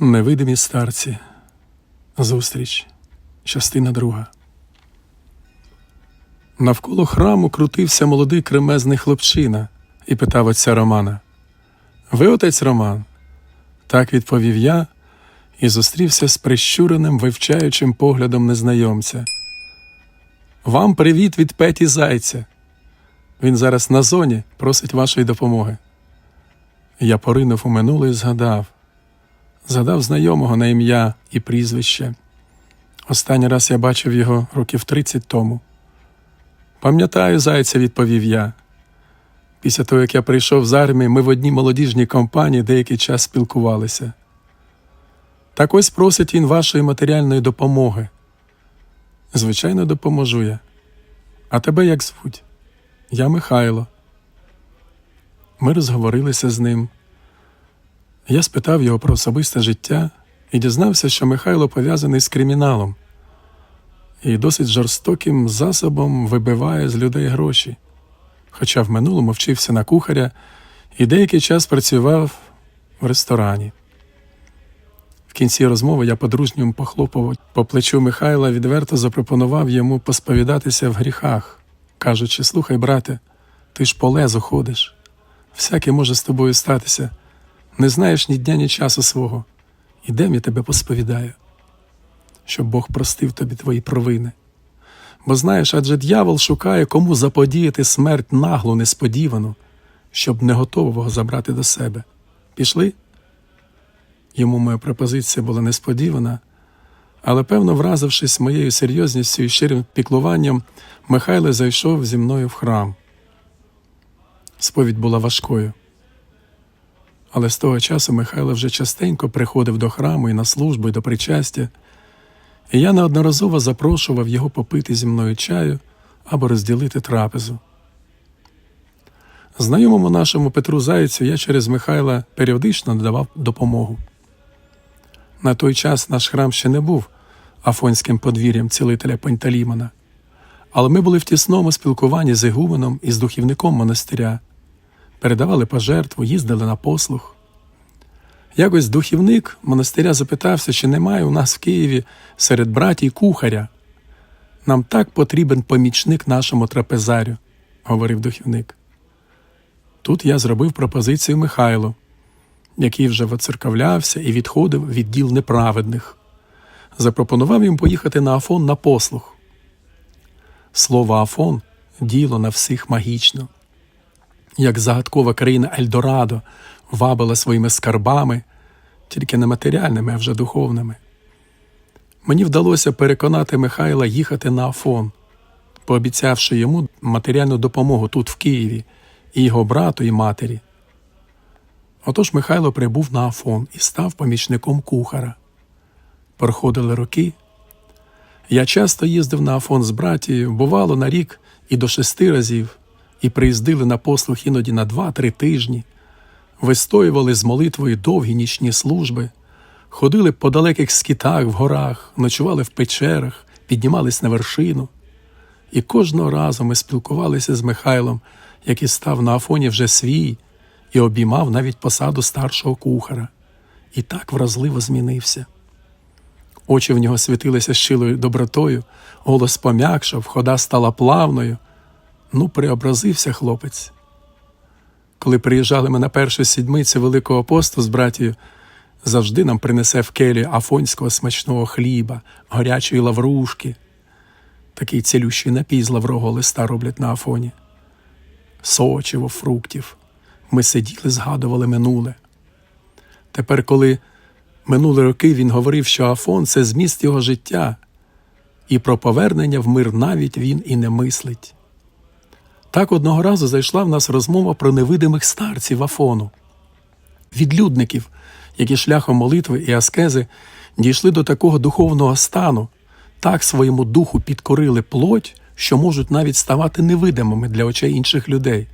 Невидимі старці. Зустріч. Частина друга. Навколо храму крутився молодий кремезний хлопчина і питав отця Романа. Ви отець Роман? Так відповів я і зустрівся з прищуреним, вивчаючим поглядом незнайомця. Вам привіт від Петі Зайця. Він зараз на зоні просить вашої допомоги. Я поринув у минуле і згадав. Згадав знайомого на ім'я і прізвище. Останній раз я бачив його років 30 тому. Пам'ятаю, зайця, відповів я. Після того, як я прийшов з армії, ми в одній молодіжній компанії деякий час спілкувалися. Так ось просить він вашої матеріальної допомоги. Звичайно, допоможу я. А тебе як звуть? Я Михайло. Ми розговорилися з ним. Я спитав його про особисте життя і дізнався, що Михайло пов'язаний з криміналом і досить жорстоким засобом вибиває з людей гроші. Хоча в минулому вчився на кухаря і деякий час працював в ресторані. В кінці розмови я по-дружньому похлопав по плечу Михайла, відверто запропонував йому посповідатися в гріхах, кажучи: слухай, брате, ти ж по лезу ходиш. Всяке може з тобою статися. Не знаєш ні дня, ні часу свого. Ідем я тебе посповідаю, щоб Бог простив тобі твої провини. Бо знаєш, адже дьявол шукає, кому заподіяти смерть наглу, несподівану, щоб не готового забрати до себе. Пішли? Йому моя пропозиція була несподівана, але, певно, вразившись моєю серйозністю і щирим піклуванням, Михайло зайшов зі мною в храм. Сповідь була важкою. Але з того часу Михайло вже частенько приходив до храму і на службу, і до причастя, і я неодноразово запрошував його попити зі мною чаю або розділити трапезу. Знайомому нашому Петру Зайцю я через Михайла періодично надавав допомогу. На той час наш храм ще не був афонським подвір'ям цілителя Пантелімона, але ми були в тісному спілкуванні з Ігуменом і з духівником монастиря, передавали пожертву, їздили на послуг. Якось духівник монастиря запитався, чи немає у нас в Києві серед братій кухаря. Нам так потрібен помічник нашому трапезарю, говорив духівник. Тут я зробив пропозицію Михайлу, який вже воцеркавлявся і відходив від діл неправедних. Запропонував їм поїхати на Афон на послуг. Слово Афон діло на всіх магічно. Як загадкова країна Ельдорадо вабила своїми скарбами, тільки не матеріальними, а вже духовними. Мені вдалося переконати Михайла їхати на Афон, пообіцявши йому матеріальну допомогу тут, в Києві, і його брату і матері. Отож Михайло прибув на Афон і став помічником кухара. Проходили роки. Я часто їздив на Афон з братією, бувало на рік і до шести разів, і приїздили на послуг іноді на два-три тижні, вистоювали з молитвою довгі нічні служби, ходили по далеких скітах в горах, ночували в печерах, піднімались на вершину. І кожного разу ми спілкувалися з Михайлом, який став на Афоні вже свій і обіймав навіть посаду старшого кухара, і так вразливо змінився. Очі в нього світилися щилою добротою, голос пом'якшав, хода стала плавною. Ну, преобразився хлопець. Коли приїжджали ми на першу сідмицю Великого посту з братією, завжди нам принесе в келі афонського смачного хліба, горячої лаврушки. Такий цілющий напій з лаврового листа роблять на Афоні. Сочиво, фруктів. Ми сиділи, згадували минуле. Тепер, коли минули роки він говорив, що Афон це зміст його життя, і про повернення в мир навіть він і не мислить. Так одного разу зайшла в нас розмова про невидимих старців Афону, відлюдників, які шляхом молитви і аскези дійшли до такого духовного стану, так своєму духу підкорили плоть, що можуть навіть ставати невидимими для очей інших людей.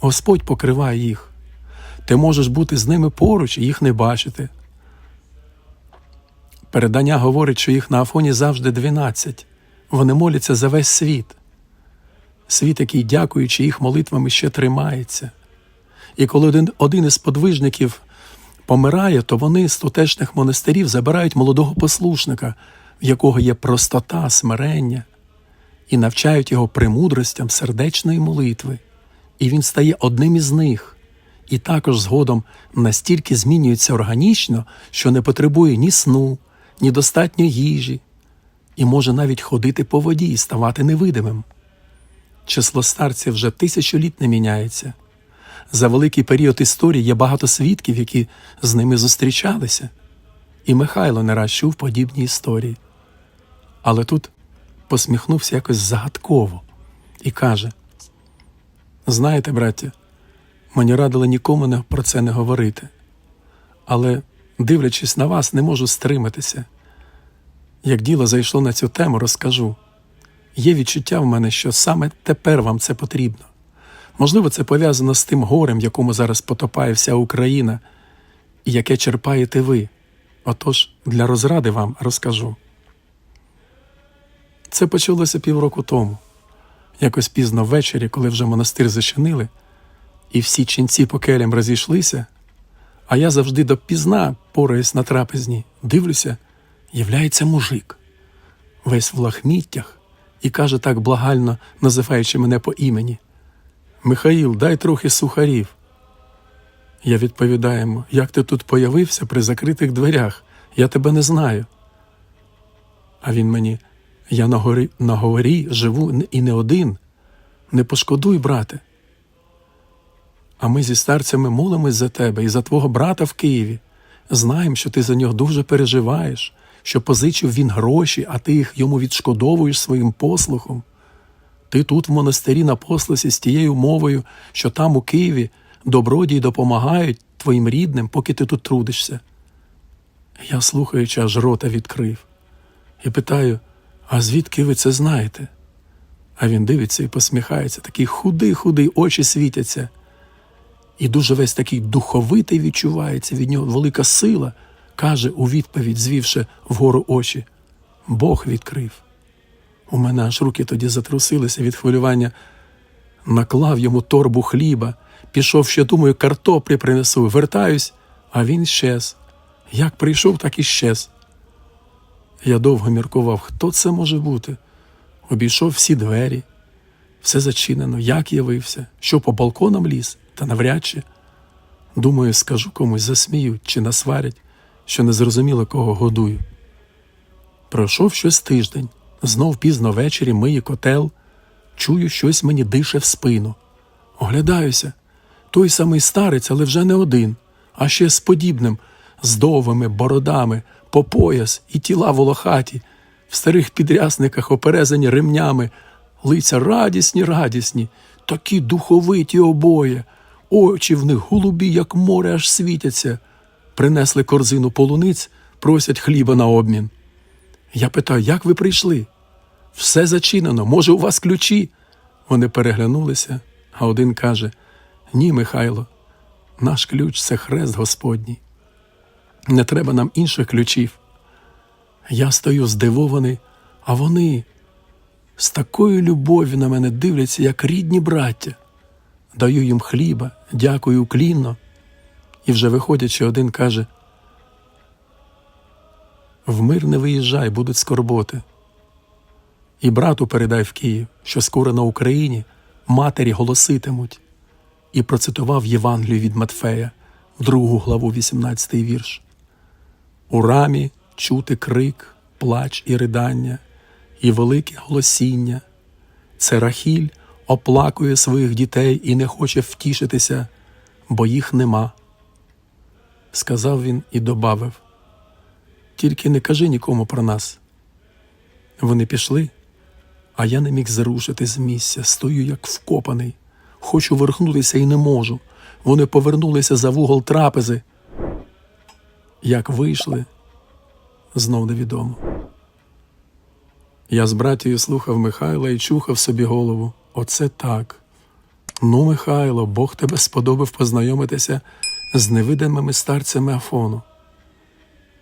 Господь покриває їх. Ти можеш бути з ними поруч і їх не бачити. Передання говорить, що їх на Афоні завжди 12. Вони моляться за весь світ. Світ, який, дякуючи їх молитвами, ще тримається. І коли один, один із подвижників помирає, то вони з тутешніх монастирів забирають молодого послушника, в якого є простота, смирення, і навчають його премудростям сердечної молитви. І він стає одним із них, і також згодом настільки змінюється органічно, що не потребує ні сну, ні достатньо їжі, і може навіть ходити по воді і ставати невидимим. Число старців вже тисячу літ не міняється. За великий період історії є багато свідків, які з ними зустрічалися, і Михайло не раз чув подібні історії. Але тут посміхнувся якось загадково і каже: Знаєте, браття, мені радили нікому про це не говорити, але, дивлячись на вас, не можу стриматися. Як діло зайшло на цю тему, розкажу. Є відчуття в мене, що саме тепер вам це потрібно. Можливо, це пов'язано з тим горем, в якому зараз потопає вся Україна, і яке черпаєте ви. Отож, для розради вам розкажу. Це почалося півроку тому, якось пізно ввечері, коли вже монастир зачинили, і всі ченці по келям розійшлися, а я завжди допізна пораюсь на трапезні, дивлюся, являється мужик, весь в лахміттях, і каже так благально, називаючи мене по імені. Михаїл, дай трохи сухарів. Я відповідаю як ти тут появився при закритих дверях? Я тебе не знаю. А він мені, я на горі, на горі живу і не один. Не пошкодуй, брате. А ми зі старцями молимось за тебе і за твого брата в Києві. Знаємо, що ти за нього дуже переживаєш, що позичив він гроші, а ти їх йому відшкодовуєш своїм послухом. Ти тут в монастирі на послусі з тією мовою, що там у Києві добродії допомагають твоїм рідним, поки ти тут трудишся. Я, слухаючи, аж рота відкрив і питаю: а звідки ви це знаєте? А він дивиться і посміхається, такий худий, худий, очі світяться. І дуже весь такий духовитий відчувається, від нього велика сила, каже у відповідь, звівши вгору очі. Бог відкрив. У мене аж руки тоді затрусилися від хвилювання. Наклав йому торбу хліба, пішов ще, думаю, картоплі принесу, вертаюсь, а він щез. Як прийшов, так і щез. Я довго міркував, хто це може бути. Обійшов всі двері, все зачинено, як явився, що по балконам ліз, та навряд чи. Думаю, скажу комусь, засміють чи насварять, що не зрозуміло, кого годую. Пройшов щось тиждень, знов пізно ввечері миє котел, чую, щось мені дише в спину. Оглядаюся. Той самий старець, але вже не один, а ще з подібним, з довгими бородами, по пояс і тіла волохаті, в старих підрясниках оперезані ремнями, лиця радісні, радісні, такі духовиті обоє, очі в них голубі, як море, аж світяться. Принесли корзину полуниць, просять хліба на обмін. Я питаю, як ви прийшли? Все зачинено, може, у вас ключі? Вони переглянулися, а один каже: Ні, Михайло, наш ключ це хрест Господній. Не треба нам інших ключів. Я стою здивований, а вони з такою любов'ю на мене дивляться, як рідні браття. Даю їм хліба, дякую уклінно. І вже виходячи, один каже: В мир не виїжджай, будуть скорботи. І брату передай в Київ, що скоро на Україні матері голоситимуть, і процитував Євангелію від Матфея, другу главу, 18 вірш. У рамі чути крик, плач і ридання, і велике голосіння. Це Рахіль оплакує своїх дітей і не хоче втішитися, бо їх нема. Сказав він і добавив: Тільки не кажи нікому про нас. Вони пішли, а я не міг зрушити з місця, стою як вкопаний. Хочу верхнутися і не можу. Вони повернулися за вугол трапези. Як вийшли, знов невідомо. Я з братією слухав Михайла і чухав собі голову. Оце так. Ну, Михайло, Бог тебе сподобав познайомитися з невидимими старцями Афону.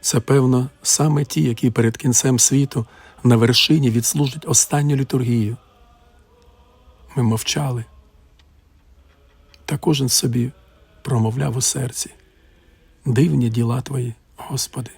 Це, певно, саме ті, які перед кінцем світу на вершині відслужать останню літургію. Ми мовчали. Та кожен собі промовляв у серці. дивні діла Твої, Господи.